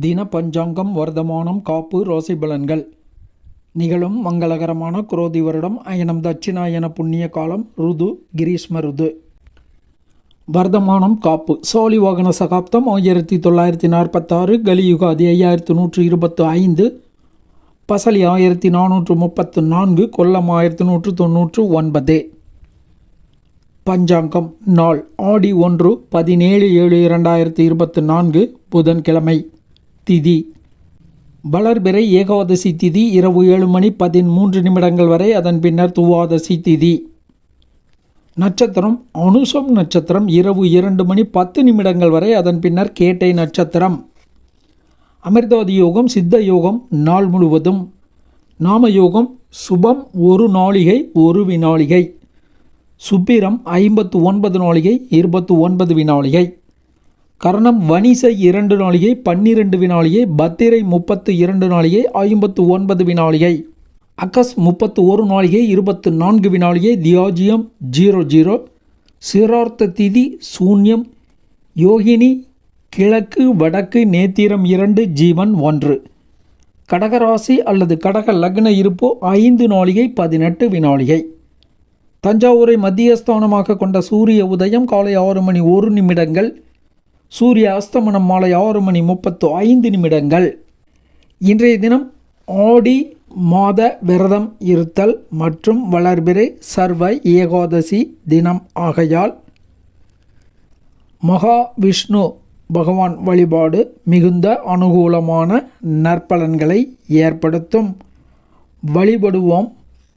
தின பஞ்சாங்கம் வர்த்தமானம் காப்பு ராசி பலன்கள் நிகழும் மங்களகரமான குரோதி வருடம் அயனம் தட்சிணாயன புண்ணிய காலம் ருது கிரீஷ்ம ருது. வர்தமானம் காப்பு. சோழி வாகன சகாப்தம் ஆயிரத்தி தொள்ளாயிரத்தி நாற்பத்தாறு கலியுகாதி ஐயாயிரத்தி நூற்று இருபத்து ஐந்து. பசலி ஆயிரத்தி நானூற்று முப்பத்து நான்கு கொல்லம் ஆயிரத்தி நூற்று தொன்னூற்று ஒன்பது. பஞ்சாங்கம் நாள். ஆடி ஒன்று பதினேழு ஏழு இரண்டாயிரத்தி இருபத்து நான்கு புதன்கிழமை. திதி. வளர்பிறை ஏகாதசி திதி இரவு ஏழு மணி பதிமூன்று நிமிடங்கள் வரை அதன் பின்னர் துவாதசி திதி. நட்சத்திரம் அனுசம் நட்சத்திரம் இரவு இரண்டு மணி பத்து நிமிடங்கள் வரை அதன் பின்னர் கேட்டை நட்சத்திரம். அமிர்தாதி யோகம் சித்த யோகம் நாள் முழுவதும். நாம யோகம் சுபம் ஒரு நாளிகை ஒரு வினாளிகை சுப்பிரம் ஐம்பத்து ஒன்பது நாளிகை இருபத்து ஒன்பது வினாளிகை கர்ணம் வணிசை இரண்டு நாளிகை பன்னிரண்டு வினாளியை பத்திரை முப்பத்து இரண்டு நாளிகை ஐம்பத்து ஒன்பது வினாளிகை. அக்கஸ் முப்பத்து ஒரு நாளிகை இருபத்து நான்கு வினாளிகை தியாஜியம் ஜீரோ ஜீரோ. சிரார்த்த திதி சூன்யம். யோகினி கிழக்கு வடக்கு நேத்திரம் இரண்டு ஜீவன் ஒன்று. கடகராசி அல்லது கடக லக்ன இருப்போ ஐந்து நாளிகை பதினெட்டு வினாளிகை. தஞ்சாவூரை மத்தியஸ்தானமாக கொண்ட சூரிய உதயம் காலை ஆறு மணி ஒரு நிமிடங்கள். சூரிய அஸ்தமனம் மாலை ஆறு மணி முப்பத்து ஐந்து நிமிடங்கள். இன்றைய தினம் ஆடி மாத விரதம் இருத்தல் மற்றும் வளர்பிறை சர்வ ஏகாதசி தினம் ஆகையால் மகாவிஷ்ணு பகவான் வழிபாடு மிகுந்த அனுகூலமான நற்பலன்களை ஏற்படுத்தும். வழிபடுவோம்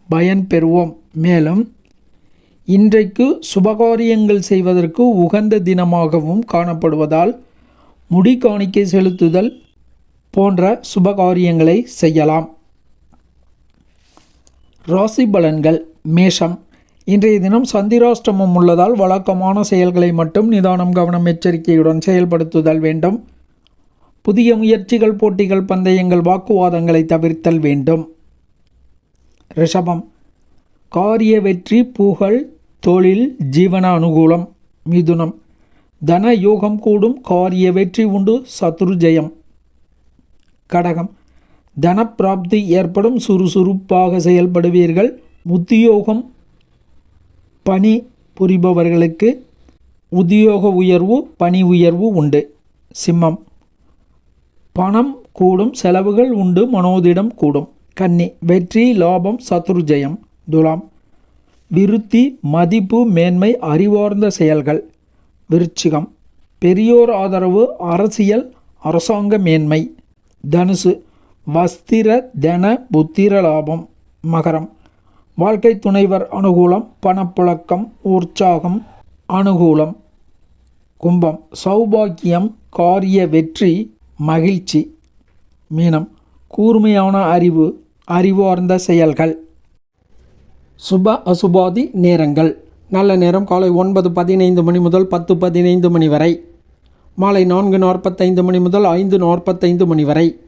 பயன்பெறுவோம். மேலும் இன்றைக்கு சுபகாரியங்கள் செய்வதற்கு உகந்த தினமாகவும் காணப்படுவதால் முடி காணிக்கை செலுத்துதல் போன்ற சுபகாரியங்களை செய்யலாம். ராசி பலன்கள். மேஷம். இன்றைய தினம் சந்திராஷ்டமம் உள்ளதால் வழக்கமான செயல்களை மட்டும் நிதானம் கவனம் எச்சரிக்கையுடன் செயல்படுத்துதல் வேண்டும். புதிய முயற்சிகள் போட்டிகள் பந்தயங்கள் வாக்குவாதங்களை தவிர்த்தல் வேண்டும். ரிஷபம். காரிய வெற்றி புகழ் தொழில் ஜீவன அனுகூலம் மிதுனம். தன யோகம் கூடும் காரிய வெற்றி உண்டு சத்ரு ஜெயம் கடகம். தனப்பிராப்தி ஏற்படும் சுறுசுறுப்பாக செயல்படுவீர்கள். உத்தியோகம் பணி புரிபவர்களுக்கு உத்தியோக உயர்வு பணி உயர்வு உண்டு. சிம்மம். பணம் கூடும் செலவுகள் உண்டு மனோதிடம் கூடும். கன்னி. வெற்றி லாபம் சத்ருஜயம். துலாம். விருத்தி மதிப்பு மேன்மை அறிவார்ந்த செயல்கள். விருச்சிகம். பெரியோர் ஆதரவு அரசியல் அரசாங்க மேன்மை. தனுசு. வஸ்திர தன புத்திர லாபம். மகரம். வாழ்க்கை துணைவர் அனுகூலம் பணப்புழக்கம் உற்சாகம் அனுகூலம். கும்பம். சௌபாக்கியம் காரிய வெற்றி மகிழ்ச்சி. மீனம். கூர்மையான அறிவு அறிவார்ந்த செயல்கள். சுப அசுபாதி நேரங்கள். நல்ல நேரம் காலை ஒன்பது பதினைந்து மணி முதல் பத்து பதினைந்து மணி வரை. மாலை நான்கு நாற்பத்தைந்து மணி முதல் ஐந்து நாற்பத்தைந்து மணி வரை.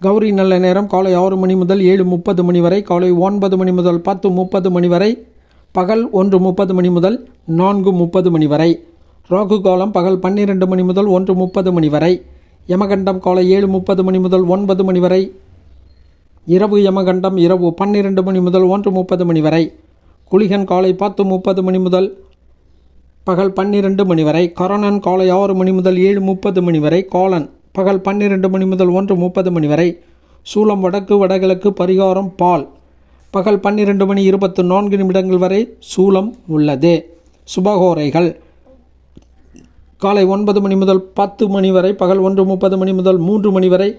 கௌரி நல்ல நேரம் காலை ஆறு மணி முதல் ஏழு முப்பது மணி வரை. காலை ஒன்பது மணி முதல் பத்து முப்பது மணி வரை. பகல் ஒன்று முப்பது மணி முதல் நான்கு முப்பது மணி வரை. ராகு காலம் பகல் பன்னிரெண்டு மணி முதல் ஒன்று முப்பது மணி வரை. யமகண்டம் காலை ஏழு முப்பது மணி முதல் ஒன்பது மணி வரை. இரவு யமகண்டம் இரவு பன்னிரெண்டு மணி முதல் ஒன்று முப்பது மணி வரை. குளிகன் காலை பத்து முப்பது மணி முதல் பகல் பன்னிரெண்டு மணி வரை. கரணன் காலை ஆறு மணி முதல் ஏழு முப்பது மணி வரை. காலன் பகல் பன்னிரெண்டு மணி முதல் ஒன்று முப்பது மணி வரை. சூலம் வடக்கு வடகிழக்கு பரிகாரம் பால். பகல் பன்னிரெண்டு மணி இருபத்து நான்கு நிமிடங்கள் வரை சூலம் உள்ளது. சுபகோரைகள். காலை ஒன்பது மணி முதல் பத்து மணி வரை. பகல் ஒன்று முப்பது மணி முதல் மூன்று மணி வரை.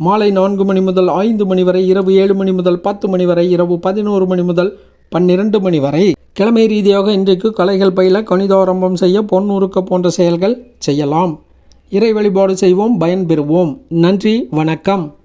மாலை நான்கு மணி முதல் ஐந்து மணி வரை இரவு ஏழு மணி முதல் பத்து மணி வரை இரவு பதினோரு மணி முதல் பன்னிரண்டு மணி வரை. கிழமை ரீதியாக இன்றைக்கு கலைகள் பயில கணிதாரம்பம் செய்ய பொன் போன்ற செயல்கள் செய்யலாம். இறை வழிபாடு செய்வோம் பயன்பெறுவோம் நன்றி வணக்கம்.